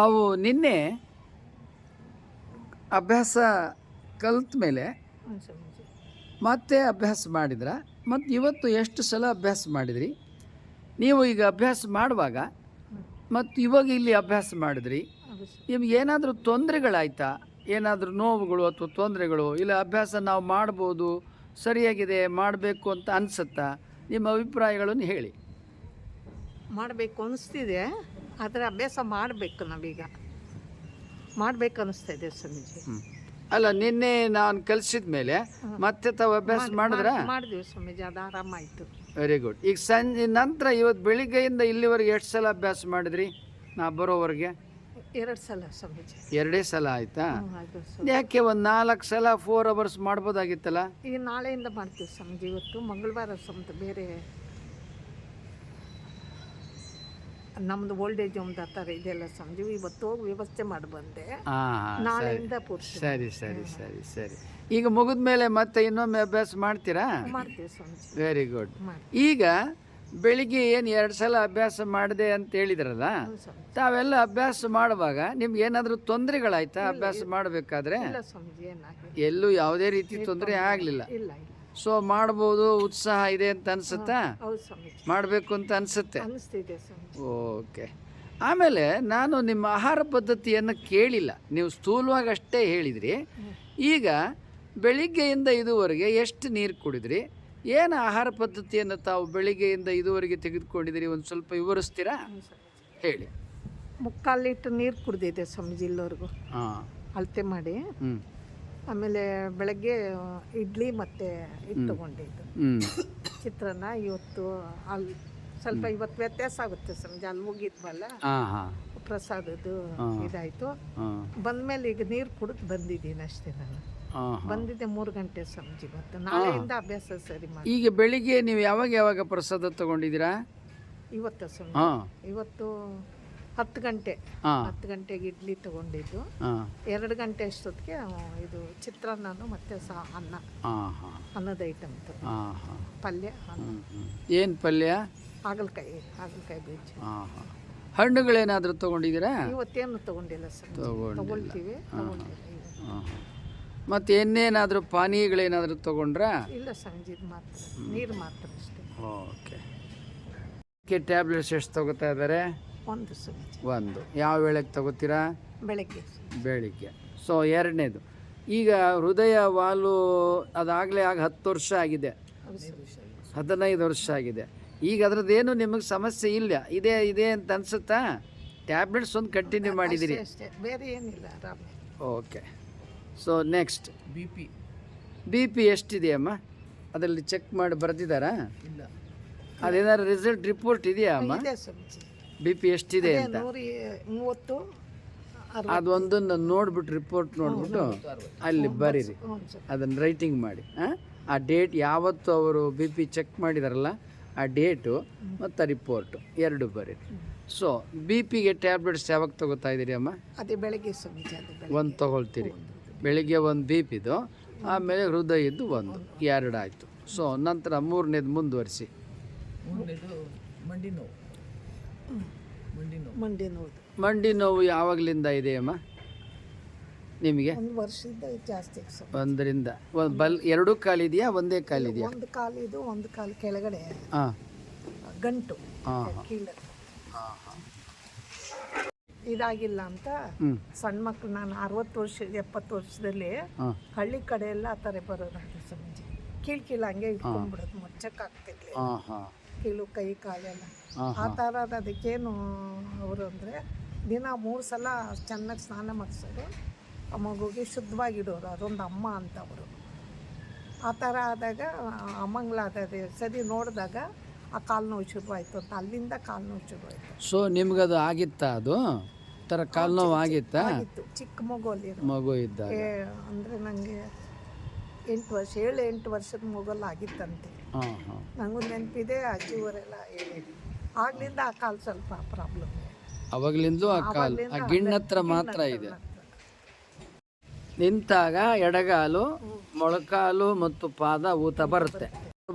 ತಾವು ನಿನ್ನೆ ಅಭ್ಯಾಸ ಕಲ್ತ ಮೇಲೆ ಮತ್ತೆ ಅಭ್ಯಾಸ ಮಾಡಿದ್ರ. ಮತ್ತು ಇವತ್ತು ಎಷ್ಟು ಸಲ ಅಭ್ಯಾಸ ಮಾಡಿದ್ರಿ? ನೀವು ಈಗ ಅಭ್ಯಾಸ ಮಾಡುವಾಗ ಮತ್ತು ಇವಾಗ ಇಲ್ಲಿ ಅಭ್ಯಾಸ ಮಾಡಿದ್ರಿ. ನಿಮ್ಗೆ ಏನಾದರೂ ತೊಂದರೆಗಳಾಯ್ತಾ? ಏನಾದರೂ ನೋವುಗಳು ಅಥವಾ ತೊಂದರೆಗಳು? ಇಲ್ಲ ಅಭ್ಯಾಸ ನಾವು ಮಾಡ್ಬೋದು, ಸರಿಯಾಗಿದೆ, ಮಾಡಬೇಕು ಅಂತ ಅನಿಸುತ್ತಾ? ನಿಮ್ಮ ಅಭಿಪ್ರಾಯಗಳನ್ನು ಹೇಳಿ. ಮಾಡಬೇಕು ಅನಿಸ್ತಿದೆ. ಆದರೆ ಅಭ್ಯಾಸ ಮಾಡಬೇಕು ನಾವೀಗ. ಮಾಡಬೇಕು ಅನಿಸ್ತಾ ಇದೆ ಸ್ವಾಮೀಜಿ. ಅಲ್ಲ ನಿನ್ನೆ ನಾನು ಕಲಿಸಿದ ಮೇಲೆ ಮತ್ತೆ ತಾವು ಅಭ್ಯಾಸ ಮಾಡಿದ್ರಾ? ಮಾಡಿದ್ವಿ ಸ್ವಾಮೀಜಿ ಅದು ಆರಾಮಾಯಿತು. ವೆರಿ ಗುಡ್ ಈಗ ಸಂಜೆ ನಂತರ ಇವತ್ತು ಬೆಳಿಗ್ಗೆಯಿಂದ ಇಲ್ಲಿವರೆಗೆ ಎಷ್ಟು ಸಲ ಅಭ್ಯಾಸ ಮಾಡಿದ್ರಿ? ನಾ ಬರೋವರೆಗೆ? ಎರಡು ಸಲ ಸ್ವಾಮೀಜಿ. ಎರಡೇ ಸಲ ಆಯ್ತಾ? ಯಾಕೆ ಒಂದು ನಾಲ್ಕು ಸಲ ಫೋರ್ ಅವರ್ಸ್ ಮಾಡ್ಬೋದಾಗಿತ್ತಲ್ಲ? ಈಗ ನಾಳೆಯಿಂದ ಮಾಡ್ತೀವಿ ಸ್ವಾಮೀಜಿ ಇವತ್ತು. ಮಂಗಳವಾರ ಸ್ವಂತ ಬೇರೆ ನಮ್ದು ಓಲ್ಡ್ ಏಜ್ ಒಂದು ಆತರ ಥರ ಇದೆಲ್ಲ ಸ್ವಾಮೀಜಿ? ಇವತ್ತು ಹೋಗಿ ವ್ಯವಸ್ಥೆ ಮಾಡಿ ಬಂದೆ. ಹಾಂ ನಾಳೆಯಿಂದ ಪೂರ್ತಿ. ಸರಿ ಸರಿ ಸರಿ ಸರಿ. ಈಗ ಮುಗಿದ ಮೇಲೆ ಮತ್ತೆ ಇನ್ನೊಮ್ಮೆ ಅಭ್ಯಾಸ ಮಾಡ್ತೀರಾ? ಮಾಡ್ತೀವಿ ಸ್ವಾಮೀಜಿ. ವೆರಿ ಗುಡ್ ಈಗ ಬೆಳಿಗ್ಗೆ ಏನು ಎರಡು ಸಲ ಅಭ್ಯಾಸ ಮಾಡಿದೆ ಅಂತ ಹೇಳಿದ್ರಲ್ಲ ಹ್ಞೂ ಸ್ವಾಮಿ ತಾವೆಲ್ಲ ಅಭ್ಯಾಸ ಮಾಡುವಾಗ ನಿಮ್ಗೆ ಏನಾದರೂ ತೊಂದರೆಗಳಾಯ್ತಾ ಅಭ್ಯಾಸ ಮಾಡಬೇಕಾದ್ರೆ? ಇಲ್ಲ ಸ್ವಾಮೀಜಿ ಎಲ್ಲೂ ಯಾವುದೇ ರೀತಿ ತೊಂದರೆ ಆಗಲಿಲ್ಲ. ಇಲ್ಲ ಇಲ್ಲ. ಸೊ ಮಾಡ್ಬೋದು ಉತ್ಸಾಹ ಇದೆ ಅಂತ ಅನ್ಸುತ್ತಾ? ಹೌದು ಸ್ವಾಮೀಜಿ. ಮಾಡಬೇಕು ಅಂತ ಅನ್ಸುತ್ತೆ. ಅನಿಸ್ತಿದೆ ಓಕೆ. ಆಮೇಲೆ ನಾನು ನಿಮ್ಮ ಆಹಾರ ಪದ್ಧತಿಯನ್ನು ಕೇಳಿಲ್ಲ. ನೀವು ಸ್ಥೂಲವಾಗಿ ಅಷ್ಟೇ ಹೇಳಿದ್ರಿ ಈಗ ಬೆಳಿಗ್ಗೆಯಿಂದ ಇದುವರೆಗೆ ಎಷ್ಟು ನೀರು ಕುಡಿದ್ರಿ? ಏನು ಆಹಾರ ಪದ್ಧತಿಯನ್ನು ತಾವು ಬೆಳಿಗ್ಗೆಯಿಂದ ಇದುವರೆಗೆ ತೆಗೆದುಕೊಂಡಿದ್ದೀರಿ? ಒಂದು ಸ್ವಲ್ಪ ವಿವರಿಸ್ತೀರಾ? ಹೇಳಿ. ಮುಕ್ಕಾಲು ಲೀಟ್ರ್ ನೀರು ಕುಡ್ದಿದೆ ಸ್ವಾಮೀಜಿ ಇಲ್ಲವರೆಗೂ ಹಾಂ. ಅಳತೆ ಮಾಡಿ. ಹ್ಞೂ ಆಮೇಲೆ ಬೆಳಗ್ಗೆ ಇಡ್ಲಿ ಮತ್ತೆ ಇದು ತಗೊಂಡಿದ್ದು. ಚಿತ್ರಾನ್ನ ಇವತ್ತು ಅಲ್ಲಿ ಸ್ವಲ್ಪ ಇವತ್ತು ವ್ಯತ್ಯಾಸ ಆಗುತ್ತೆ ಸ್ವಾಮೀಜಿ ಅಲ್ಲಿ ಮುಗಿದ್ವಲ್ಲ? ಹಾಂ ಹಾಂ. ಪ್ರಸಾದದ್ದು ಇದಾಯಿತು. ಬಂದ್ಮೇಲೆ ಈಗ ನೀರು ಕುಡಿದು ಬಂದಿದ್ದೀನಿ ಅಷ್ಟೇ ನಾನು. ಬಂದಿದ್ದೆ ಮೂರು ಗಂಟೆ ಸ್ವಾಮೀಜಿ ಇವತ್ತು ನಾಳೆಯಿಂದ ಅಭ್ಯಾಸ ಸರಿ ಮಾಡಿ ಈಗ ಬೆಳಿಗ್ಗೆ ನೀವು ಯಾವಾಗ ಯಾವಾಗ ಪ್ರಸಾದ ತಗೊಂಡಿದ್ದೀರಾ? ಇವತ್ತು ಸಂಜೆ ಇವತ್ತು ಹತ್ತು ಗಂಟೆ. ಹತ್ತು ಗಂಟೆಗೆ ಇಡ್ಲಿ ತಗೊಂಡಿದ್ದು. ಎರಡು ಗಂಟೆ ಅಷ್ಟೊತ್ತಿಗೆ ಇದು ಚಿತ್ರಾನ್ನ ಮತ್ತೆ ಸಹ ಅನ್ನ. ಅನ್ನದ ಐಟಮ್ ಪಲ್ಯ ಏನು ಪಲ್ಯ? ಹಾಗಲಕಾಯಿ ಹಾಗಲಕಾಯಿ ಬೀಜ. ಹಣ್ಣುಗಳೇನಾದರೂ ತೊಗೊಂಡಿದ್ದೀರಾ? ಇವತ್ತೇನು ತಗೊಂಡಿಲ್ಲ ಸರ್. ತಗೊಳ್ತೀವಿ ಮತ್ತೆ ಇವತ್ತು. ಪಾನೀಯಗಳೇನಾದ್ರೂ ತೊಗೊಂಡ್ರಾ? ಇಲ್ಲ ಸಂಜೀದ್ ಮಾತ್ರ. ನೀರು ಮಾತ್ರ ಅಷ್ಟೇ. ಓಕೆ. ಟ್ಯಾಬ್ಲೆಟ್ಸ್ ಎಷ್ಟು ತಗೋತಾ ಇದ್ದಾರೆ? ಒಂದು ಒಂದು. ಯಾವ ವೇಳೆಗೆ ತಗೋತೀರಾ? ಬೆಳಗ್ಗೆ. ಬೆಳಿಗ್ಗೆ. ಸೊ ಎರಡನೇದು. ಈಗ ಹೃದಯ ವಾಲು ಅದಾಗಲೇ ಆಗ ಹತ್ತು ವರ್ಷ ಆಗಿದೆ. ಹದಿನೈದು ವರ್ಷ ಆಗಿದೆ. ಈಗ ಅದ್ರದ್ದೇನು ನಿಮಗೆ ಸಮಸ್ಯೆ ಇಲ್ಲ. ಇದೇ ಇದೆ ಅಂತ ಅನ್ಸುತ್ತಾ? ಟ್ಯಾಬ್ಲೆಟ್ಸ್ ಒಂದು ಕಂಟಿನ್ಯೂ ಮಾಡಿದಿರಿ. ಅಷ್ಟೇ. ಬೇರೆ ಏನಿಲ್ಲ ಆರಾಮ. Okay so next B P B P ಎಷ್ಟಿದೆಯಮ್ಮ ಅದರಲ್ಲಿ ಚೆಕ್ ಮಾಡಿ ಬರೆದಿದ್ದಾರಾ? ಇಲ್ಲ. ಅದೇನಾದ್ರು ರಿಸಲ್ಟ್ ರಿಪೋರ್ಟ್ ಇದೆಯಾ ಅಮ್ಮ? ಇದೆ ಬಿ ಪಿ ಎಷ್ಟಿದೆ ಅಂತ? ನೂರ ಮೂವತ್ತು ಅದು ಅದೊಂದನ್ನು ನೋಡ್ಬಿಟ್ಟು ರಿಪೋರ್ಟ್ ನೋಡ್ಬಿಟ್ಟು ಅಲ್ಲಿ ಬರೀರಿ. ಅದನ್ನು ರೈಟಿಂಗ್ ಮಾಡಿ ಆ? ಆ ಡೇಟ್ ಯಾವತ್ತು ಅವರು ಬಿ ಪಿ ಚೆಕ್ ಮಾಡಿದಾರಲ್ಲ ಆ ಡೇಟು ಮತ್ತು ರಿಪೋರ್ಟು ಎರಡು ಬರೀರಿ. ಸೊ ಬಿ ಪಿಗೆ ಟ್ಯಾಬ್ಲೆಟ್ಸ್ ಯಾವಾಗ ತಗೋತಾ ಇದ್ದೀರಿ ಅಮ್ಮ? ಅದೇ ಬೆಳಗ್ಗೆ ಒಂದು ತೊಗೊಳ್ತೀರಿ. ಬೆಳಿಗ್ಗೆ ಒಂದು ಬಿ ಪಿದು ಆಮೇಲೆ ಹೃದಯದ್ದು ಒಂದು ಎರಡು ಆಯಿತು. ಸೊ ನಂತರ ಮೂರನೇದು ಮುಂದುವರಿಸಿ. ಮಂಡಿ ನೋವು. ಮಂಡಿ ನೋವು. ಯಾವಾಗಲಿಂದ ಇದೆಯಮ್ಮ ನಿಮಗೆ? ಒಂದು ವರ್ಷದಿಂದ ಇದು ಜಾಸ್ತಿ ಒಂದರಿಂದ. ಒಂದು ಬಲ್ ಎರಡು ಕಾಲಿದೆಯಾ ಒಂದೇ ಕಾಲಿದೆಯಾ? ಒಂದು ಕಾಲು ಇದು ಒಂದು ಕಾಲು ಕೆಳಗಡೆ. ಹಾಂ. ಗಂಟು. ಹಾಂ ಹಾಂ. ಕೀಳು. ಇದಾಗಿಲ್ಲ ಅಂತ ಸಣ್ಣ ಮಕ್ಳು ನಾನು ಅರವತ್ತು ವರ್ಷ ಎಪ್ಪತ್ತು ವರ್ಷದಲ್ಲಿ ಹಳ್ಳಿ ಕಡೆ ಎಲ್ಲ ಆ ಥರ ಬರೋದಾಗ ಸಂಜೆ ಕೀಳು ಕೀಳು ಹಂಗೆ ಇಟ್ಕೊಂಡ್ಬಿಡೋದು ಮುಚ್ಚಕ್ಕಾಗ್ತಿರ್ಲಿಲ್ಲ. ಹಾಂ ಹಾಂ. ಕೀಳು ಕೈ ಕಾಲೆಲ್ಲ. ಆ ಥರ ಅದಕ್ಕೇನು ಅವರು ಅಂದರೆ ದಿನ ಮೂರು ಸಲ ಚೆನ್ನಾಗಿ ಸ್ನಾನ ಮಾಡಿಸೋರು ಆ ಮಗುಗೆ ಶುದ್ಧವಾಗಿಡೋರು ಅದೊಂದು ಅಮ್ಮ ಅಂತ ಅವರು. ಆ ಥರ ಆದಾಗ ಅಮ್ಮಂಗ್ಳಾದದೆ ಸರಿ ನೋಡಿದಾಗ ಆ ಕಾಲು ನೋವು ಶುರುವಾಯಿತು ಅಂತ ಅಲ್ಲಿಂದ ಕಾಲು ನೋವು ಶುರುವಾಯಿತು. ಸೊ ನಿಮ್ಗದು ಆಗಿತ್ತಾ ಅದು? ಥರ ಕಾಲು ನೋವು ಆಗಿತ್ತಾ? ಆಗಿತ್ತು ಚಿಕ್ಕ ಮಗು ಅಲ್ಲಿ ಮಗು ಇದ್ದ ಅಂದರೆ ನನಗೆ ಎಂಟು ವರ್ಷ ಏಳು ಎಂಟು ವರ್ಷದ ಮಗುಲ್ಲ ಆಗಿತ್ತಂತೆ. ನನಗೂ ನೆನಪಿದೆ ಅಜ್ಜಿಯವರೆಲ್ಲ ಹೇಳಿ ಆಗ್ಲಿಂದ ಆ ಕಾಲು ಸ್ವಲ್ಪ ಪ್ರಾಬ್ಲಮ್ ಅವಾಗ್ಲಿಂದಲೂ ಆ ಕಾಲು ಆ ಗಿಣ್ಣತ್ರ ಮಾತ್ರ ಇದೆ. ನಿಂತಾಗ ಎಡಗಾಲು ಮೊಳಕಾಲು ಮತ್ತು ಪಾದ ಊತ ಬರುತ್ತೆ.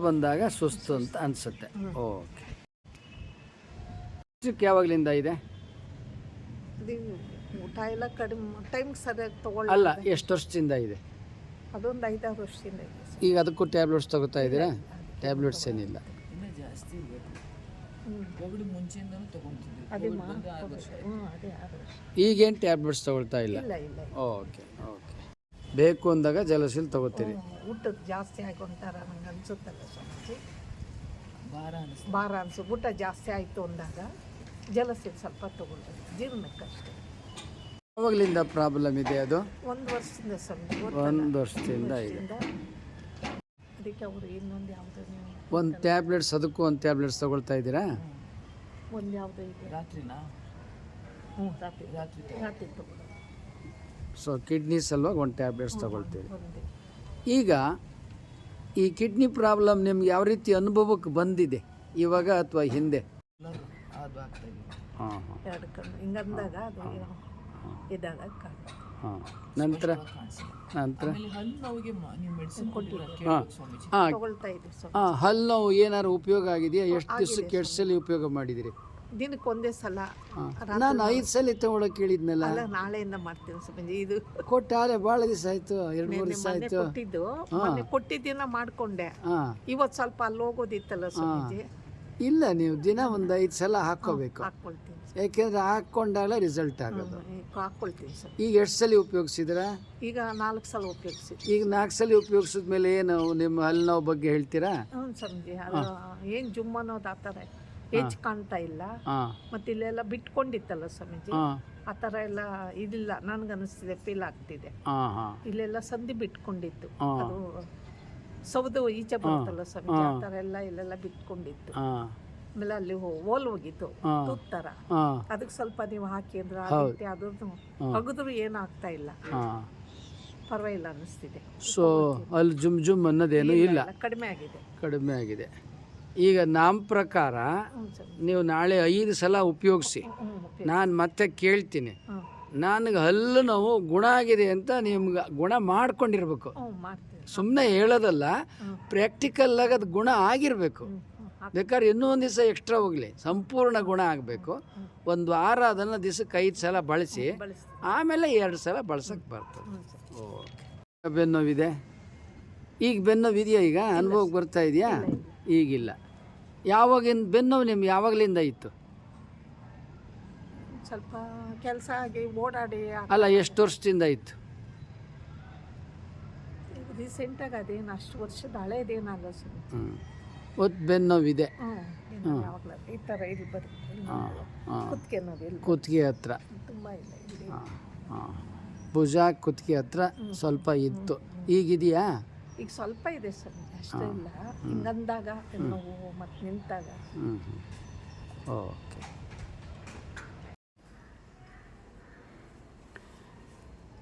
ಬಂದಾಗ ಸುಸ್ತು ಅಂತ ಅನ್ಸುತ್ತೆ. ಓಕೆ. ಯಾವಾಗಲಿಂದ ಇದೆ? ಅದು ಊಟ ಎಲ್ಲ ಕಡಿಮೆ ಟೈಮ್ ಸರಿಯಾಗಿ ತಗೊಳ್ಳ. ಅಲ್ಲ ಎಷ್ಟು ವರ್ಷದಿಂದ ಇದೆ? ಅದೊಂದು ಐದಾರು ವರ್ಷದಿಂದ ಇದೆ ಈಗ ಅದಕ್ಕೂ ಟ್ಯಾಬ್ಲೆಟ್ಸ್ ತಗೋತಾ ಇದ್ದೀರಾ? ಟ್ಯಾಬ್ಲೆಟ್ಸ್ ಏನಿಲ್ಲ. ಕೋವಿಡ್ ಮುಂಚೆಯಿಂದನೂ ತಗೊಂತಿದ್ವಿ. ಅದೇ ಮಾ ಬಂದು ಆರು ವರ್ಷ ಆಯ್ತು. ಹ್ಞೂ ಅದೇ ಆರು ವರ್ಷ. ಈಗೇನು ಟ್ಯಾಬ್ಲೆಟ್ಸ್ ತಗೊಳ್ತಾ ಇಲ್ಲ? ಇಲ್ಲ ಇಲ್ಲ. Okay okay. ಬೇಕು ಅಂದಾಗ ಜಲಸಿಲ್ ತಗೋತೀರಿ. ಊಟ ಊಟದ ಜಾಸ್ತಿ ಹಾಕೊಂತಾರ ನಂಗೆ ಅನ್ಸುತ್ತಲ್ಲ ಸ್ವಾಮೀಜಿ? ಭಾರ ಅನಿಸ್ತು ಭಾರ ಅನ್ಸು ಊಟ ಜಾಸ್ತಿ ಆಯಿತು ಅಂದಾಗ ಜಲಸಿಲ್ ಸ್ವಲ್ಪ ತಗೊಳ್ತೀವಿ ಜೀರ್ಣಕ್ಕಷ್ಟೇ. ಯಾವಾಗಲಿಂದ ಪ್ರಾಬ್ಲಮ್ ಇದೆ ಅದು? ಒಂದು ವರ್ಷದಿಂದ ಸ್ವಾಮೀಜಿ ಒಂದು ವರ್ಷದಿಂದ ಇದೆ. ವರ್ಷದಿಂದ ಅದಕ್ಕೆ ಅವರು ಇನ್ನೊಂದು ಯಾವುದೋ ನೀವು ಒಂದು ಟ್ಯಾಬ್ಲೆಟ್ಸ್ ಅದಕ್ಕೂ ಒಂದು ಟ್ಯಾಬ್ಲೆಟ್ಸ್ ತಗೊಳ್ತಾ ಇದ್ದೀರಾ? ಒಂದು ಯಾವುದೋ ಇದೆ. ರಾತ್ರಿನಾ? ಹ್ಞೂ ರಾತ್ರಿ ರಾತ್ರಿ ರಾತ್ರಿ ತಗೊಳ್ಳೋದು ಸೊ ಕಿಡ್ನಿ ಸಲುವಾಗಿ ಒಂದು ಟ್ಯಾಬ್ಲೆಟ್ಸ್ ತೊಗೊಳ್ತೀರಿ. ಒಂದೇ. ಈಗ ಈ ಕಿಡ್ನಿ ಪ್ರಾಬ್ಲಮ್ ನಿಮ್ಗೆ ಯಾವ ರೀತಿ ಅನುಭವಕ್ಕೆ ಬಂದಿದೆ? ಇವಾಗ ಅಥವಾ ಹಿಂದೆ? ಎಲ್ಲರೂ ಅದು ಆಗ್ತಾ ಇದೆ ಹಾಂ ಹಾಂ ಎರಡು ಕಣ್ಣು ಹಿಂಗಂದಾಗ ಅದು ಇದಾಗ ಹಾಂ. ನಂತರ ನಂತರ. ಹಾಂ. ಹಲ್ಲು ನೋವು ಏನಾರು ಉಪಯೋಗ ಆಗಿದೆಯಾ? ಎಷ್ಟು ದಿವಸಕ್ಕೆ ಎಷ್ಟು ಸಲ ಉಪಯೋಗ ಮಾಡಿದಿರಿ? ದಿನಕ್ಕೆ ಒಂದೇ ಸಲ. ನಾನು ಐದು ಸಲ ತಗೊಳಕ್ ಹೇಳಿದ್ನಲ್ಲ ಅಲ್ಲ ನಾಳೆಯಿಂದ ಮಾಡ್ತೀನಿ ಸ್ವಾಮೀಜಿ ಇದು. ಕೊಟ್ಟಾರೆ ಭಾಳ ದಿವಸ ಆಯ್ತು ಎರಡು ಮೂರು ದಿವಸ ಆಯ್ತು. ಕೊಟ್ಟಿದ್ದು. ಮೊನ್ನೆ ಕೊಟ್ಟಿದ್ದೀನ ಮಾಡ್ಕೊಂಡೆ. ಇವತ್ತು ಸ್ವಲ್ಪ ಅಲ್ಲಿ ಹೋಗೋದಿತ್ತಲ್ಲ ಸ್ವಾಮೀಜಿ. ಇಲ್ಲ ನೀವು ದಿನ ಒಂದು ಐದು ಸಲ ಹಾಕೋಬೇಕು ಹಾಕ್ಕೊಳ್ತೀನಿ. ಯಾಕೆಂದ್ರೆ ಹಾಕೊಂಡಾಗ ರಿಸಲ್ಟ್ ಆಗೋದು. ಹಾಕೊಳ್ತೀವಿ ಈಗ ಹಾಕ್ಕೊಳ್ತೀನಿ ಸರ್. ಈಗ ಎಷ್ಟು ಸಲ ಉಪಯೋಗಿಸಿದ್ರ? ಈಗ ನಾಲ್ಕು ಸಲ ಉಪಯೋಗಿಸಿ ಈಗ ನಾಲ್ಕು ಸಲ ಉಪಯೋಗಿಸಿದ ಮೇಲೆ ಏನು ನಿಮ್ಮ ಹಲ್ಲು ನೋವು ಬಗ್ಗೆ ಹೇಳ್ತೀರಾ? ಹ್ಞೂ ಸರ್ ಏನು ಜುಮ್ ಅನ್ನೋದು ಆ ಥರ ಹೆಚ್ಚು ಕಾಣ್ತಾ ಇಲ್ಲ. ಮತ್ತೆ ಇಲ್ಲೆಲ್ಲ ಬಿಟ್ಕೊಂಡಿತ್ತಲ್ಲ ಸ್ವಾಮೀಜಿ? ಆ ಥರ ಎಲ್ಲ ಇದಿಲ್ಲ ನನಗನ್ನಿಸ್ತಿದೆ ಫೀಲ್ ಆಗ್ತಿದೆ. ಇಲ್ಲೆಲ್ಲ ಸಂಧಿ ಬಿಟ್ಕೊಂಡಿತ್ತು. ಅದು ಸೌದು ಈಚೆ ಬರುತ್ತಲ್ಲ ಸ್ವಾಮೀಜಿ ಆ ಥರ ಎಲ್ಲ ಇಲ್ಲೆಲ್ಲ ಬಿಟ್ಕೊಂಡಿತ್ತು. ಆಮೇಲೆ ಅಲ್ಲಿ ಹೋಲ್ ಹೋಗಿತ್ತು. ತುತ್ತರ. ಅದಕ್ಕೆ ಸ್ವಲ್ಪ ನೀವು ಹಾಕಿ ಅಂದ್ರೆ ಅದಕ್ಕೆ ಅದ್ರದ್ದು ಅಗದ್ರು ಏನು ಆಗ್ತಾ ಇಲ್ಲ. ಪರವಾಗಿಲ್ಲ ಅನಿಸ್ತಿದೆ ಸೊ ಅಲ್ಲಿ ಜುಮ್ ಜುಮ್ ಅನ್ನೋದೇನು ಇಲ್ಲ ಕಡಿಮೆ ಆಗಿದೆ. ಕಡಿಮೆ ಆಗಿದೆ. ಈಗ ನಮ್ಮ ಪ್ರಕಾರ ನೀವು ನಾಳೆ ಐದು ಸಲ ಉಪಯೋಗಿಸಿ. ನಾನು ಮತ್ತೆ ಕೇಳ್ತೀನಿ. ನನಗೆ ಹಲ್ಲು ನೋವು ಗುಣ ಆಗಿದೆ ಅಂತ ನಿಮ್ಗೆ ಗುಣ ಮಾಡ್ಕೊಂಡಿರ್ಬೇಕು. ಸುಮ್ಮನೆ ಹೇಳೋದಲ್ಲ ಪ್ರಾಕ್ಟಿಕಲ್ ಪ್ರಾಕ್ಟಿಕಲ್ಲಾಗಿ ಅದು ಗುಣ ಆಗಿರಬೇಕು. ಬೇಕಾದ್ರೆ ಇನ್ನೂ ಒಂದು ದಿವಸ ಎಕ್ಸ್ಟ್ರಾ ಹೋಗಲಿ. ಸಂಪೂರ್ಣ ಗುಣ ಆಗಬೇಕು. ಒಂದು ವಾರ ಅದನ್ನು ದಿವಸಕ್ಕೆ ಐದು ಸಲ ಬಳಸಿ. ಆಮೇಲೆ ಎರಡು ಸಲ ಬಳಸಕ್ಕೆ ಬರ್ತದೆ. ಓಕೆ. ಬೆನ್ನೋವಿದೆ ಈಗ ಬೆನ್ನೋವಿದೆಯಾ ಈಗ? ಅನುಭವಕ್ಕೆ ಬರ್ತಾ ಇದೆಯಾ? ಈಗಿಲ್ಲ. ಯಾವಾಗಿನ ಬೆನ್ನೋವು ನಿಮ್ಗೆ ಯಾವಾಗಲಿಂದ ಇತ್ತು? ಸ್ವಲ್ಪ ಕೆಲಸ ಆಗಿ ಓಡಾಡಿ ಅಲ್ಲ ಎಷ್ಟು ವರ್ಷದಿಂದ ಇತ್ತು? ರೀಸೆಂಟಾಗಿ ಅದೇನು ಅಷ್ಟು ವರ್ಷದ ಹಳೇದೇನಲ್ಲ ಸರ್. ಹ್ಞೂ ಒತ್ತು ಬೆನ್ನೋವಿದೆ ಹ್ಞೂ ಯಾವಾಗಲೂ ಈ ಥರ ಇಲ್ಲಿ ಬರುತ್ತೆ ಇಲ್ಲಿ ಹಾಂ. ಕುತ್ತಿಗೆ ನೋವು ಇಲ್ಲ ಕುತ್ತಿಗೆ ಹತ್ರ. ತುಂಬ ಇಲ್ಲ ಇಲ್ಲಿ. ಹಾಂ ಹಾಂ. ಭುಜ ಕುತ್ತಿಗೆ ಹತ್ರ ಸ್ವಲ್ಪ ಇತ್ತು. ಈಗಿದೆಯಾ? ಈಗ ಸ್ವಲ್ಪ ಇದೆ ಸರ್ ಅಷ್ಟೇ ಇಲ್ಲ. ಹಿಂಗಂದಾಗ ನೋವು ಮತ್ತು ನಿಂತಾಗ. ಹ್ಞೂ ಹ್ಞೂ ಓಕೆ.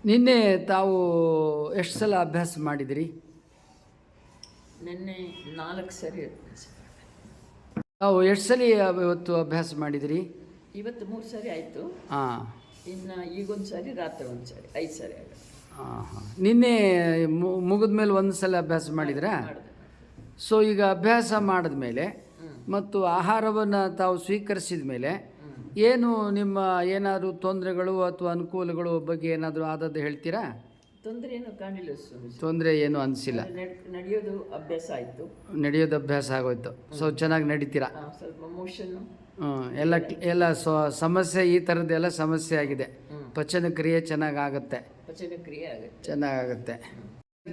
ನಿನ್ನೆ ತಾವು ಎಷ್ಟು ಸಲ ಅಭ್ಯಾಸ ಮಾಡಿದಿರಿ? ನಿನ್ನೆ ನಾಲ್ಕು ಸರಿ ತಾವು ಎಷ್ಟು ಸಲ ಇವತ್ತು ಅಭ್ಯಾಸ ಮಾಡಿದಿರಿ. ಇವತ್ತು ಮೂರು ಸರಿ ಆಯಿತು. ಹಾಂ. ಇನ್ನು ಈಗೊಂದು ಸರಿ ರಾತ್ರಿ ಒಂದು ಸರಿ ಐದು ಸರಿ ಆಗುತ್ತೆ ಹಾಂ ಹಾಂ. ನಿನ್ನೆ ಮುಗಿದ ಮೇಲೆ ಒಂದು ಸಲ ಅಭ್ಯಾಸ ಮಾಡಿದ್ರಾ? ಮಾಡಿದೆ ಸೊ ಈಗ ಅಭ್ಯಾಸ ಮಾಡಿದ ಮೇಲೆ ಮತ್ತು ಆಹಾರವನ್ನು ತಾವು ಸ್ವೀಕರಿಸಿದ ಮೇಲೆ ಏನು ನಿಮ್ಮ ಏನಾದರೂ ತೊಂದರೆಗಳು ಅಥವಾ ಅನುಕೂಲಗಳು ಬಗ್ಗೆ ಏನಾದರೂ ಆದದ್ದು ಹೇಳ್ತೀರಾ? ತೊಂದರೆ ಏನು ಸ್ವಾಮೀಜಿ. ತೊಂದರೆ ಏನು ಅನಿಸಿಲ್ಲ. ನಡೆಯೋದು ಅಭ್ಯಾಸ ಆಯಿತು. ನಡೆಯೋದು ಅಭ್ಯಾಸ ಆಗೋಯ್ತು. ಸೊ ಚೆನ್ನಾಗಿ ನಡೀತೀರಾ? ಸ್ವಲ್ಪ ಮೋಷನ್ನು ಎಲ್ಲ ಎಲ್ಲ ಸೊ ಸಮಸ್ಯೆ ಈ ಥರದ್ದೆಲ್ಲ ಸಮಸ್ಯೆ ಆಗಿದೆ. ಪಚನ ಕ್ರಿಯೆ ಚೆನ್ನಾಗಾಗುತ್ತೆ ಪಚನ ಕ್ರಿಯೆ ಆಗುತ್ತೆ. ಚೆನ್ನಾಗಾಗುತ್ತೆ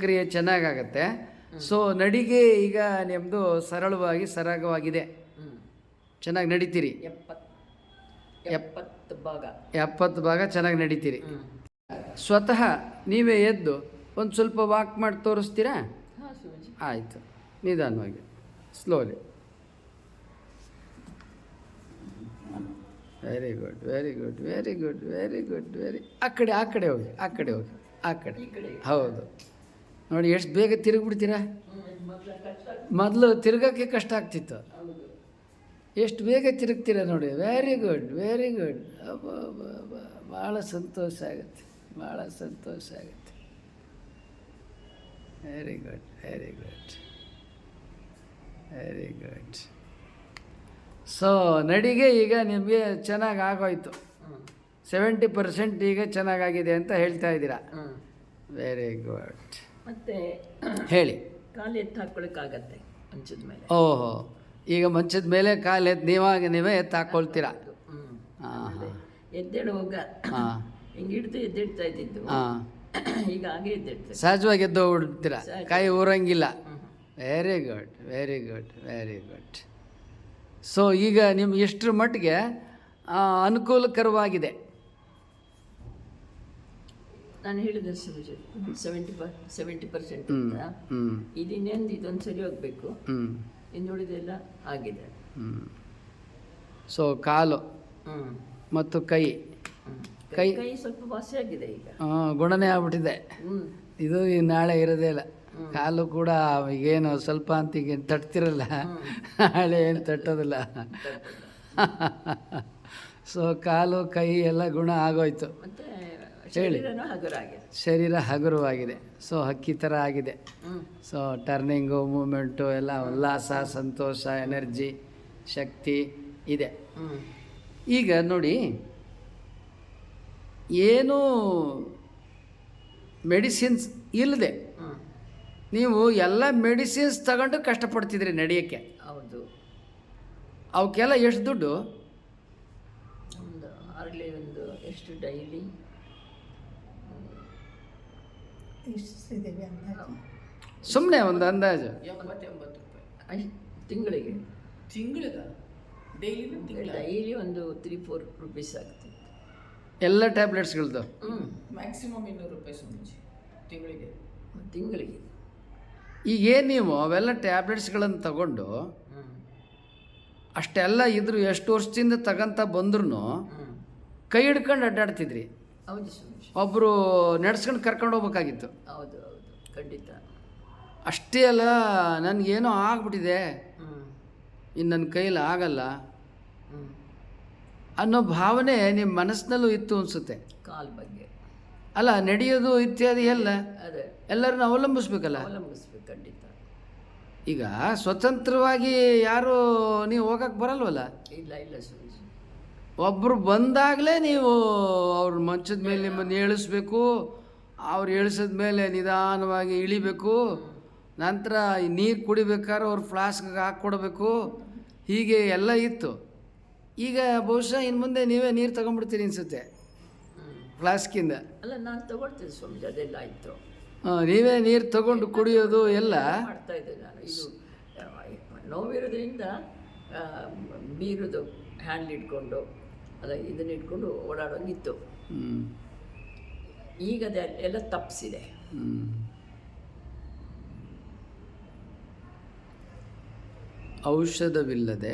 ಕ್ರಿಯೆ ಚೆನ್ನಾಗಾಗುತ್ತೆ ಸೊ ನಡಿಗೆ ಈಗ ನಿಮ್ಮದು ಸರಳವಾಗಿ ಸರಾಗವಾಗಿದೆ. ಚೆನ್ನಾಗಿ ನಡೀತೀರಿ? ಎಪ್ಪತ್ತು ಎಪ್ಪತ್ತು ಭಾಗ. ಎಪ್ಪತ್ತು ಭಾಗ ಚೆನ್ನಾಗಿ ನಡೀತೀರಿ. ಸ್ವತಃ ನೀವೇ ಎದ್ದು ಒಂದು ಸ್ವಲ್ಪ ವಾಕ್ ಮಾಡಿ ತೋರಿಸ್ತೀರಾ? ಆಯಿತು. ನಿಧಾನವಾಗಿ. Slowly very good very good very good very good very ಆ ಕಡೆ ಆ ಕಡೆ ಹೋಗಿ ಆ ಕಡೆ ಹೋಗಿ ಆ ಕಡೆ. ಹೌದು. ನೋಡಿ ಎಷ್ಟು ಬೇಗ ತಿರುಗಿಬಿಡ್ತೀರಾ? ಮೊದಲು ತಿರುಗಕ್ಕೆ ಕಷ್ಟ ಆಗ್ತಿತ್ತು. ಎಷ್ಟು ಬೇಗ ತಿರುಗ್ತೀರಾ ನೋಡಿ. ವೆರಿ ಗುಡ್ ವೆರಿ ಗುಡ್ ಭಾಳ ಸಂತೋಷ ಆಗುತ್ತೆ. ಭಾಳ ಸಂತೋಷ ಆಗುತ್ತೆ. Very good very good very good so ನಡಿಗೆ ಈಗ ನಿಮಗೆ ಚೆನ್ನಾಗಿ ಆಗೋಯ್ತು. ಸೆವೆಂಟಿ ಪರ್ಸೆಂಟ್ ಈಗ ಚೆನ್ನಾಗಾಗಿದೆ ಅಂತ ಹೇಳ್ತಾ ಇದ್ದೀರಾ. ವೆರಿ ಗುಡ್ ಮತ್ತೆ ಹೇಳಿ. ಕಾಲು ಎತ್ತು ಹಾಕ್ಕೊಳಕ್ಕಾಗತ್ತೆ ಮಂಚದ ಮೇಲೆ. ಓಹೋ ಈಗ ಮಂಚದ ಮೇಲೆ ಕಾಲು ಎತ್ತು ನೀವಾಗ ನೀವೇ ಎತ್ತು ಹಾಕ್ಕೊಳ್ತೀರಾ ಹಾಂ ಆಮೇಲೆ ಎದ್ದೇಳುವಾಗ ಹಾಂ. ಹಿಂಗೆ ಹಿಡಿದು ಎದ್ದೇಳ್ತಾ ಇದ್ದಿದ್ದು. ಹಾಂ. ಈಗ ಹಾಗೆ ಎದ್ದೇಳ್ತಾರೆ ಸಹಜವಾಗಿ ಎದ್ದು ಹೋಗ್ಬಿಡ್ತೀರಾ ಕೈ ಊರಂಗಿಲ್ಲ. Very good very good very good so ಈಗ ನಿಮ್ಗೆ ಎಷ್ಟರ ಮಟ್ಟಿಗೆ ಅನುಕೂಲಕರವಾಗಿದೆ. ನಾನು ಹೇಳಿದೆ ಸಂಜೆ ಸೆವೆಂಟಿ ಪರ್ ಸೆವೆಂಟಿ ಪರ್ಸೆಂಟ್ ಅಂತ. ಹ್ಞೂ ಇದಿನ್ನೇನು ಇದೊಂದು ಸರಿ ಹೋಗ್ಬೇಕು. ಇನ್ನುಳಿದೆಲ್ಲ ಆಗಿದೆ. ಸೊ ಕಾಲು ಮತ್ತು ಕೈ. ಕೈ ಕೈ ಸ್ವಲ್ಪ ವಾಸಿಯಾಗಿದೆ ಈಗ. ಆ, ಗುಣನೇ ಆಗ್ಬಿಟ್ಟಿದೆ. ಇದು ಈ ನಾಳೆ ಇರೋದೇ ಇಲ್ಲ. ಕಾಲು ಕೂಡ ಈಗೇನು ಸ್ವಲ್ಪ ಅಂತ ಈಗ ತಟ್ತಿರಲ್ಲ. ನಾಳೆ ಏನು ತಟ್ಟೋದಿಲ್ಲ. ಸೊ ಕಾಲು ಕೈ ಎಲ್ಲ ಗುಣ ಆಗೋಯ್ತು. ಹೇಳಿ. ಶರೀರ ಹಗುರವಾಗಿದೆ. ಸೊ ಹಕ್ಕಿ ಥರ ಆಗಿದೆ. ಸೊ ಟರ್ನಿಂಗು ಮೂಮೆಂಟು ಎಲ್ಲ ಉಲ್ಲಾಸ ಸಂತೋಷ ಎನರ್ಜಿ ಶಕ್ತಿ ಇದೆ. ಈಗ ನೋಡಿ ಏನು ಮೆಡಿಸಿನ್ಸ್ ಇಲ್ಲದೆ ನೀವು ಎಲ್ಲ ಮೆಡಿಸಿನ್ಸ್ ತಗೊಂಡು ಕಷ್ಟಪಡ್ತಿದ್ರಿ ನಡೆಯೋಕ್ಕೆ. ಹೌದು. ಅವಕ್ಕೆಲ್ಲ ಎಷ್ಟು ದುಡ್ಡು? ಒಂದು ಒಂದು ಎಷ್ಟು ಡೈಲಿ? ಸುಮ್ಮನೆ ಒಂದು ಅಂದಾಜು. ಎಂಬತ್ತೆಂಬತ್ತು ರೂಪಾಯಿ. ಅಷ್ಟ್ ತಿಂಗಳಿಗೆ? ತಿಂಗಳಿಗ? ಡೈಲಿ ಡೈಲಿ ಒಂದು ತ್ರೀ ಫೋರ್ ರುಪೀಸ್ ಆಗ್ತಿತ್ತು ಎಲ್ಲ ಟ್ಯಾಬ್ಲೆಟ್ಸ್ಗಳದ್ದು ಹ್ಞೂ ಮ್ಯಾಕ್ಸಿಮಮ್ ಇನ್ನೂರು ರೂಪಾಯಿ ಸ್ವಾಮೀಜಿ ತಿಂಗಳಿಗೆ. ತಿಂಗಳಿಗೆ. ಈಗೇನು ನೀವು ಅವೆಲ್ಲ ಟ್ಯಾಬ್ಲೆಟ್ಸ್ಗಳನ್ನು ತಗೊಂಡು ಅಷ್ಟೆಲ್ಲ ಇದ್ರು ಎಷ್ಟು ವರ್ಷದಿಂದ ತಗೊಂತ ಬಂದ್ರೂ ಕೈ ಹಿಡ್ಕೊಂಡು ಅಡ್ಡಾಡ್ತಿದ್ರಿ. ಹೌದು ಸ್ವಾಮೀಜಿ. ಒಬ್ಬರು ನಡೆಸ್ಕೊಂಡು ಕರ್ಕೊಂಡು ಹೋಗ್ಬೇಕಾಗಿತ್ತು. ಹೌದು ಹೌದು ಖಂಡಿತ. ಅಷ್ಟೇ ಅಲ್ಲ ನನಗೇನೋ ಆಗ್ಬಿಟ್ಟಿದೆ. ಇನ್ನು ನನ್ನ ಕೈಯಲ್ಲಿ ಆಗಲ್ಲ. ಅನ್ನೋ ಭಾವನೆ ನಿಮ್ಮ ಮನಸ್ಸಿನಲ್ಲೂ ಇತ್ತು ಅನಿಸುತ್ತೆ. ಕಾಲ್ ಬಗ್ಗೆ. ಅಲ್ಲ ನಡೆಯೋದು ಇತ್ಯಾದಿ ಎಲ್ಲ ಅದೇ. ಎಲ್ಲರನ್ನ ಅವಲಂಬಿಸ್ಬೇಕಲ್ಲ? ಅವಲಂಬಿಸ್ಬೇಕು ಖಂಡಿತ. ಈಗ ಸ್ವತಂತ್ರವಾಗಿ ಯಾರು ನೀವು ಹೋಗಕ್ಕೆ ಬರಲ್ವಲ್ಲ? ಇಲ್ಲ ಇಲ್ಲ ಒಬ್ಬರು ಬಂದಾಗಲೇ ನೀವು ಅವ್ರ ಮಂಚದ ಮೇಲೆ ನಿಮ್ಮನ್ನು ಏಳಿಸ್ಬೇಕು ಅವ್ರು ಇಳಿಸಿದ ಮೇಲೆ ನಿಧಾನವಾಗಿ ಇಳಿಬೇಕು ನಂತರ ನೀರು ಕುಡಿಬೇಕಾದ್ರೆ ಅವ್ರ ಫ್ಲಾಸ್ಕ್ಗೆ ಹಾಕ್ಕೊಡ್ಬೇಕು ಹೀಗೆ ಎಲ್ಲ ಇತ್ತು. ಈಗ ಬಹುಶಃ ಇನ್ನು ಮುಂದೆ ನೀವೇ ನೀರು ತಗೊಂಡ್ಬಿಡ್ತೀರಿ ಅನಿಸುತ್ತೆ. ಫ್ಲಾಸ್ಕಿಂದ. ಅಲ್ಲ ನಾನು ತಗೊಳ್ತೀನಿ ಸ್ವಾಮೀಜಿ ಅದೆಲ್ಲ ಆಯಿತು. ಹಾಂ ನೀವೇ ನೀರು ತಗೊಂಡು ಕುಡಿಯೋದು ಎಲ್ಲ. ಮಾಡ್ತಾ ಇದ್ದೆ ನಾನು. ಇದು ನೋವಿರೋದ್ರಿಂದ ಆ, ಬೀರುದು ಹ್ಯಾಂಡ್ ಇಟ್ಕೊಂಡು ಅದ ಇದನ್ನ ಇಟ್ಕೊಂಡು ಓಡಾಡೋಂಗಿತ್ತು. ಈಗ ಅದೆ ಎಲ್ಲ ತಪ್ಪಿಸಿದೆ ಔಷಧವಿಲ್ಲದೆ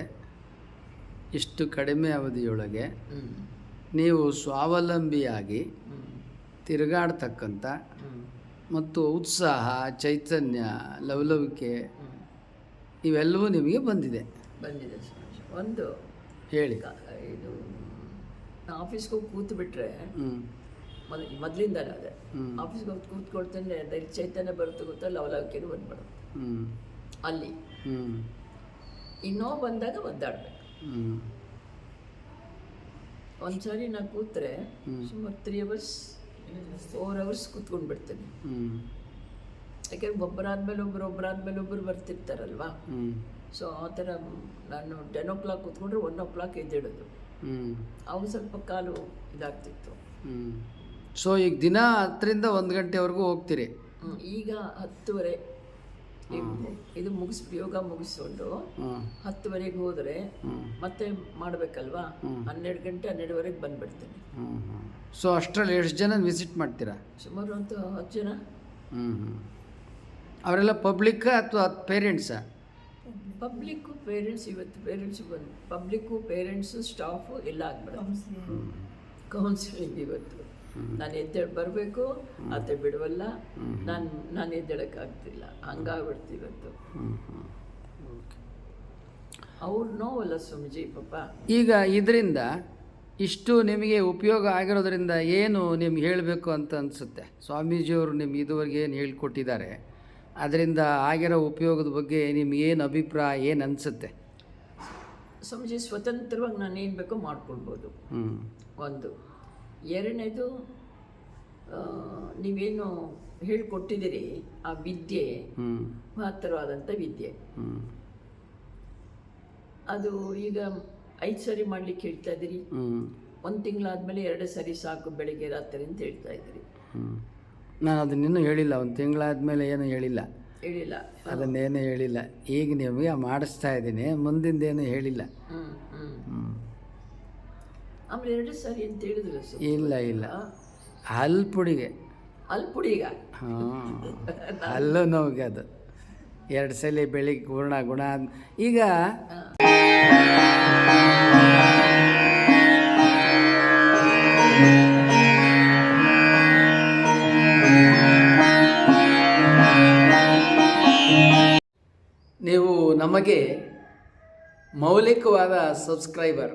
ಇಷ್ಟು ಕಡಿಮೆ ಅವಧಿಯೊಳಗೆ ನೀವು ಸ್ವಾವಲಂಬಿಯಾಗಿ ತಿರುಗಾಡ್ತಕ್ಕಂಥ ಮತ್ತು ಉತ್ಸಾಹ ಚೈತನ್ಯ ಲವಲವಿಕೆ ಇವೆಲ್ಲವೂ ನಿಮಗೆ ಬಂದಿದೆ. ಬಂದಿದೆ ಒಂದು ಹೇಳಿ. ಇದು ಆಫೀಸ್ಗೆ ಹೋಗಿ ಕೂತು ಬಿಟ್ರೆ ಮೊದಲಿಂದ ಅದೇ. ಆಫೀಸ್ಗೆ ಹೋಗಿ ಕೂತ್ಕೊಳ್ತೇನೆ ಅದ್ರಲ್ಲಿ ಚೈತನ್ಯ ಬರುತ್ತೆ ಗೊತ್ತಾ ಲವಲವಿಕೆನೂ ಬಂದ್ಬಿಡುತ್ತೆ. ಹ್ಞೂ ಅಲ್ಲಿ ಹ್ಞೂ ಇನ್ನೋ ಬಂದಾಗ ಒದ್ದಾಡ್ಬೇಕು. ಒಂದ್ಸರಿ ನಾನು ಕೂತ್ರೆ. ಸುಮಾರು ತ್ರೀ ಅವರ್ಸ್ ಫೋರ್ ಅವರ್ಸ್ ಕೂತ್ಕೊಂಡು ಬಿಡ್ತೇನೆ ಯಾಕೆಂದ್ರೆ ಒಬ್ಬರಾದ್ಮೇಲೆ ಒಬ್ಬರು ಒಬ್ಬರಾದ್ಮೇಲೆ ಒಬ್ಬರು ಬರ್ತಿರ್ತಾರಲ್ವಾ? ಸೊ ಆ ಥರ ನಾನು ಟೆನ್ ಓ ಕ್ಲಾಕ್ ಕೂತ್ಕೊಂಡ್ರೆ ಒನ್ ಓ ಕ್ಲಾಕ್ ಎದ್ದೇಳೋದು. ಹ್ಞೂ ಅವಾಗ ಸ್ವಲ್ಪ ಕಾಲು ಇದಾಗ್ತಿತ್ತು. ಸೊ ಈಗ ದಿನ ಹತ್ತರಿಂದ ಒಂದು ಗಂಟೆವರೆಗೂ ಹೋಗ್ತೀರಿ? ಈಗ ಹತ್ತುವರೆ. ಇದು ಮುಗಿಸ್ ಯೋಗ ಮುಗಿಸ್ಕೊಂಡು ಹ್ಞೂ ಹತ್ತುವರೆಗೆ ಹೋದರೆ ಹ್ಞೂ ಮತ್ತೆ ಮಾಡಬೇಕಲ್ವಾ. ಹನ್ನೆರಡು ಗಂಟೆ ಹನ್ನೆರಡುವರೆಗೆ ಬಂದ್ಬಿಡ್ತೇನೆ. ಹ್ಞೂ ಹ್ಞೂ ಸೊ ಅಷ್ಟರಲ್ಲಿ ಎಷ್ಟು ಜನ ವಿಸಿಟ್ ಮಾಡ್ತೀರಾ? ಸುಮಾರು ಒಂದು ಹತ್ತು ಜನ. ಹ್ಞೂ ಹ್ಞೂ ಅವರೆಲ್ಲ ಪಬ್ಲಿಕ್ಕಾ ಅಥವಾ ಪೇರೆಂಟ್ಸಾ ಪಬ್ಲಿಕ್ಕು ಪೇರೆಂಟ್ಸ್ ಇವತ್ತು ಪೇರೆಂಟ್ಸ್ ಬಂದು ಪಬ್ಲಿಕ್ಕು ಪೇರೆಂಟ್ಸು ಸ್ಟಾಫು ಎಲ್ಲ ಆಗ್ಬಿಡ ಕೌನ್ಸಿಲಿಂಗ್ ಇವತ್ತು. ನಾನು ಎದ್ದೇಳಿ ಬರಬೇಕು ಅತ್ತೆ ಬಿಡುವಲ್ಲ. ನಾನು ನಾನು ಎದ್ದೇಳಕ್ಕಾಗ್ತಿಲ್ಲ. ಹಂಗಾಗ್ಬಿಡ್ತು ಇವತ್ತು. ಹ್ಞೂ ಹ್ಞೂ ಅವ್ರು ನೋವಲ್ಲ ಸ್ವಾಮೀಜಿ ಪಾಪ. ಈಗ ಇದರಿಂದ ಇಷ್ಟು ನಿಮಗೆ ಉಪಯೋಗ ಆಗಿರೋದ್ರಿಂದ ಏನು ನಿಮ್ಗೆ ಹೇಳಬೇಕು ಅಂತ ಅನಿಸುತ್ತೆ? ಸ್ವಾಮೀಜಿಯವರು ನಿಮ್ಗೆ ಇದುವರೆಗೆ ಏನು ಹೇಳಿಕೊಟ್ಟಿದ್ದಾರೆ? ಅದರಿಂದ ಆಗಿರೋ ಉಪಯೋಗದ ಬಗ್ಗೆ ನಿಮ್ಗೇನು ಅಭಿಪ್ರಾಯ ಏನು ಅನಿಸುತ್ತೆ? ಸ್ವಾಮೀಜಿ ಸ್ವತಂತ್ರವಾಗಿ ನಾನು ಏನು ಬೇಕೋ ಮಾಡ್ಕೊಳ್ಬೋದು. ಒಂದು. ಎರಡನೇದು ನೀವೇನು ಹೇಳಿಕೊಟ್ಟಿದ್ದೀರಿ ಆ ವಿದ್ಯೆ ಮಹತ್ತರವಾದಂಥ ವಿದ್ಯೆ. ಅದು ಈಗ ಐದು ಸರಿ ಮಾಡ್ಲಿಕ್ಕೆ ಹೇಳ್ತಾ ಇದ್ದೀರಿ. ಒಂದು ತಿಂಗಳಾದಮೇಲೆ ಎರಡು ಸರಿ ಸಾಕು ಬೆಳಿಗ್ಗೆ ರಾತ್ರಿ ಅಂತ ಹೇಳ್ತಾ ಇದ್ದೀರಿ. ನಾನು ಅದನ್ನಿನ್ನೂ ಹೇಳಿಲ್ಲ ಒಂದು ತಿಂಗಳಾದ್ಮೇಲೆ ಏನು ಹೇಳಿಲ್ಲ. ಹೇಳಿಲ್ಲ. ಅದನ್ನೇನು ಹೇಳಿಲ್ಲ. ಈಗ ನಿಮಗೆ ಮಾಡಿಸ್ತಾ ಇದ್ದೀನಿ ಮುಂದಿಂದೇನು ಹೇಳಿಲ್ಲ. ಆಮೇಲೆ ಎರಡು ಸರಿ ಅಂತ ಹೇಳಿದ್ರು ಸರ್? ಇಲ್ಲ ಇಲ್ಲ. ಅಲ್ಪುಡಿಗೆ ಅಲ್ಪುಡಿಗ ಹಾಂ ಅಲ್ಲೂ ನೋವಿಗೆ ಅದು. ಎರಡು ಸಲ ಬೆಳಿಗ್ಗೆ ಪೂರ್ಣ ಗುಣ ಆದ್- ಈಗ ನೀವು ನಮಗೆ ಮೌಲಿಕವಾದ ಸಬ್ಸ್ಕ್ರೈಬರ್